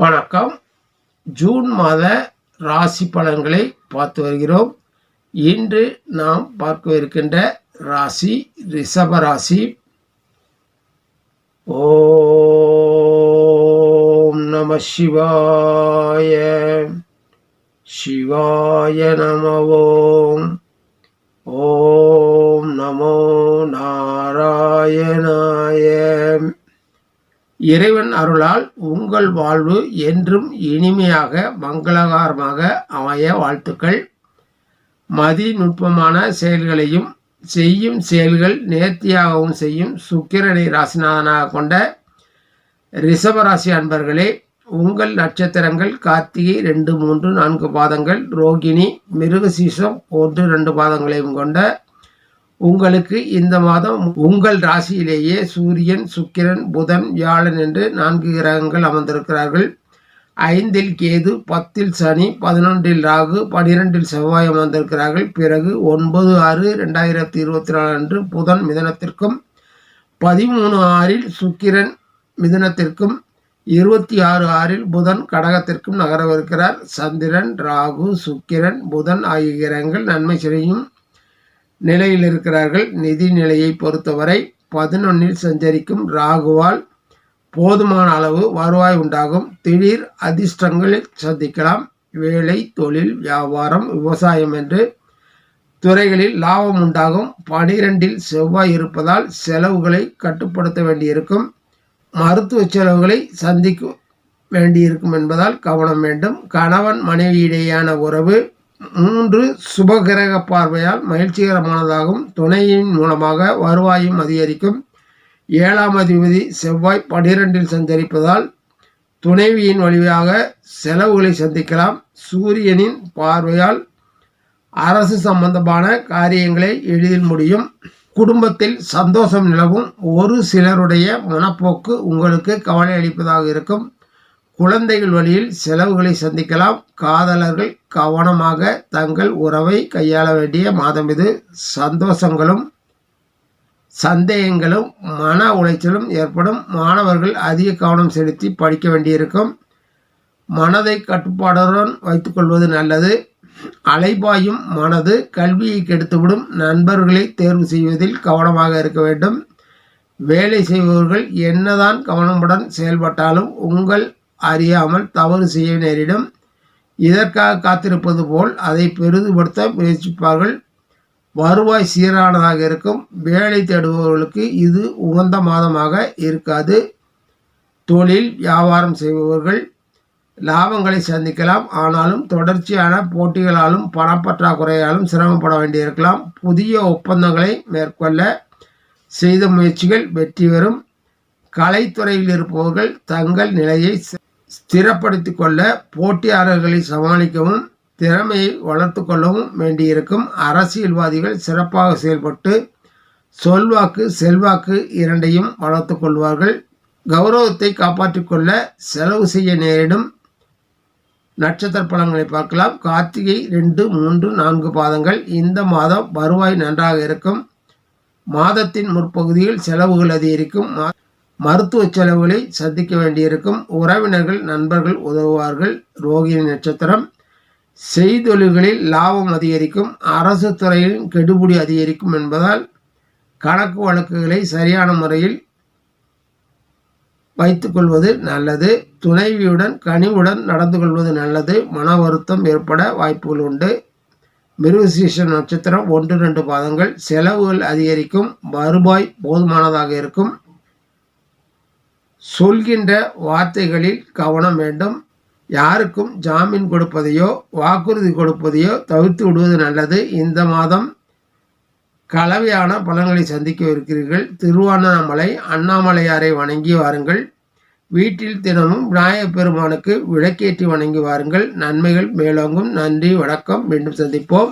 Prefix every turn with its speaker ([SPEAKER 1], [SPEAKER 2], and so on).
[SPEAKER 1] வணக்கம். ஜூன் மாத ராசி பலன்களை பார்த்து வருகிறோம். இன்று நாம் பார்க்கவிருக்கின்ற ராசி ரிஷப ராசி. ஓம் நம சிவாய சிவாய நம ஓம் ஓம் நமோ நாராயணாய. இறைவன் அருளால் உங்கள் வாழ்வு என்றும் இனிமையாக மங்களகரமாக அமைய வாழ்த்துக்கள். மதி நுட்பமான செயல்களையும் செய்யும் செயல்கள் நேர்த்தியாகவும் செய்யும் சுக்கிரனை ராசிநாதனாக கொண்ட ரிஷபராசி அன்பர்களே உங்கள் நட்சத்திரங்கள் கார்த்திகை ரெண்டு மூன்று நான்கு பாதங்கள் ரோகிணி மிருகசீசம் ஒன்று ரெண்டு பாதங்களையும் கொண்ட உங்களுக்கு இந்த மாதம் உங்கள் ராசியிலேயே சூரியன் சுக்கிரன் புதன் வியாழன் என்று நான்கு கிரகங்கள் அமர்ந்திருக்கிறார்கள். ஐந்தில் கேது பத்தில் சனி பதினொன்றில் ராகு பனிரெண்டில் செவ்வாய் அமர்ந்திருக்கிறார்கள். பிறகு ஒன்பது ஆறு ரெண்டாயிரத்தி இருபத்தி நாலு அன்று புதன் மிதனத்திற்கும் பதிமூணு ஆறில் சுக்கிரன் மிதனத்திற்கும் இருபத்தி ஆறு ஆறில் புதன் கடகத்திற்கும் நகரவிருக்கிறார். சந்திரன் ராகு சுக்கிரன் புதன் ஆகிய கிரகங்கள் நன்மை செய்யும் நிலையில் இருக்கிறார்கள். நிதி நிலையை பொறுத்தவரை பதினொன்னில் சஞ்சரிக்கும் ராகுவால் போதுமான அளவு வருவாய் உண்டாகும். திடீர் அதிர்ஷ்டங்களில் சந்திக்கலாம். வேலை தொழில் வியாபாரம் விவசாயம் என்று துறைகளில் லாபம் உண்டாகும். பனிரெண்டில் செவ்வாய் இருப்பதால் செலவுகளை கட்டுப்படுத்த வேண்டியிருக்கும். மருத்துவ செலவுகளை சந்திக்க வேண்டியிருக்கும் என்பதால் கவனம் வேண்டும். கணவன் மனைவியிடையேயான உறவு மூன்று சுபகிரக பார்வையால் மகிழ்ச்சிகரமானதாகும். துணையின் மூலமாக வருவாயும் அதிகரிக்கும். ஏழாம் அதிபதி செவ்வாய் பனிரெண்டில் சஞ்சரிப்பதால் துணைவியின் வழியாக செலவுகளை சந்திக்கலாம். சூரியனின் பார்வையால் அரசு சம்பந்தமான காரியங்களை எளிதில் முடியும். குடும்பத்தில் சந்தோஷம் நிலவும். ஒரு சிலருடைய மனப்போக்கு உங்களுக்கு கவலை அளிப்பதாக இருக்கும். குழந்தைகள் வழியில் செலவுகளை சந்திக்கலாம். காதலர்கள் கவனமாக தங்கள் உறவை கையாள வேண்டிய மாதம் இது. சந்தோஷங்களும் சந்தேகங்களும் மன உளைச்சலும் ஏற்படும். மாணவர்கள் அதிக கவனம் செலுத்தி படிக்க வேண்டியிருக்கும். மனதை கட்டுப்பாடுடன் வைத்துக்கொள்வது நல்லது. அலைபாயும் மனது கல்வியை கெடுத்துவிடும். நண்பர்களை தேர்வு செய்வதில் கவனமாக இருக்க வேண்டும். வேலை செய்பவர்கள் என்னதான் கவனமுடன் செயல்பட்டாலும் உங்கள் அறியாமல் தவறு செய்ய நேரிடும். இதற்காக காத்திருப்பது போல் அதை பெரிதுபடுத்த முயற்சிப்பார்கள். வருவாய் சீரானதாக இருக்கும். வேலை தேடுபவர்களுக்கு இது உகந்த மாதமாக இருக்காது. தொழில் வியாபாரம் செய்பவர்கள் லாபங்களை சந்திக்கலாம். ஆனாலும் தொடர்ச்சியான போட்டிகளாலும் பணப்பற்றாக்குறையாலும் சிரமப்பட வேண்டியிருக்கலாம். புதிய ஒப்பந்தங்களை மேற்கொள்ள செய்த முயற்சிகள் வெற்றி பெறும். கலைத்துறையில் இருப்பவர்கள் தங்கள் நிலையை ஸ்திரப்படுத்தி கொள்ள போட்டியாளர்களை சமாளிக்கவும் திறமையை வளர்த்து கொள்ளவும் வேண்டியிருக்கும் அரசியல்வாதிகள் சிறப்பாக செயல்பட்டு சொல்வாக்கு செல்வாக்கு இரண்டையும் வளர்த்து கொள்வார்கள். கௌரவத்தை காப்பாற்றிக் கொள்ள செலவு செய்ய நேரிடும். நட்சத்திர பலன்களை பார்க்கலாம். கார்த்திகை ரெண்டு மூன்று நான்கு பாதங்கள். இந்த மாதம் வருவாய் நன்றாக இருக்கும். மாதத்தின் முற்பகுதியில் செலவுகள் அதிகரிக்கும். மருத்துவ செலவுகளை சந்திக்க வேண்டியிருக்கும். உறவினர்கள் நண்பர்கள் உதவுவார்கள். ரோகிணி நட்சத்திரம். செய்தொழில்களில் லாபம் அதிகரிக்கும். அரசு துறையில் கெடுபுடி அதிகரிக்கும் என்பதால் கணக்கு வழக்குகளை சரியான முறையில் வைத்துக்கொள்வது நல்லது. துணைவியுடன் கனிவுடன் நடந்து கொள்வது நல்லது. மன வருத்தம் ஏற்பட வாய்ப்புகள் உண்டு. மிருகசீஷ நட்சத்திரம் ஒன்று ரெண்டு பாதங்கள். செலவுகள் அதிகரிக்கும். வருவாய் போதுமானதாக இருக்கும். சொல்கின்ற வார்த்தைகளில் கவனம் வேண்டும். யாருக்கும் ஜாமீன் கொடுப்பதையோ வாக்குறுதி கொடுப்பதையோ தவிர்த்து விடுவது நல்லது. இந்த மாதம் கலவையான பலன்களை சந்திக்க இருக்கிறீர்கள். திருவண்ணாமலை அண்ணாமலையாரை வணங்கி வாருங்கள். வீட்டில் தினமும் விநாயகப் பெருமானுக்கு விளக்கேற்றி வணங்கி வாருங்கள். நன்மைகள் மேலோங்கும். நன்றி வணக்கம். மீண்டும் சந்திப்போம்.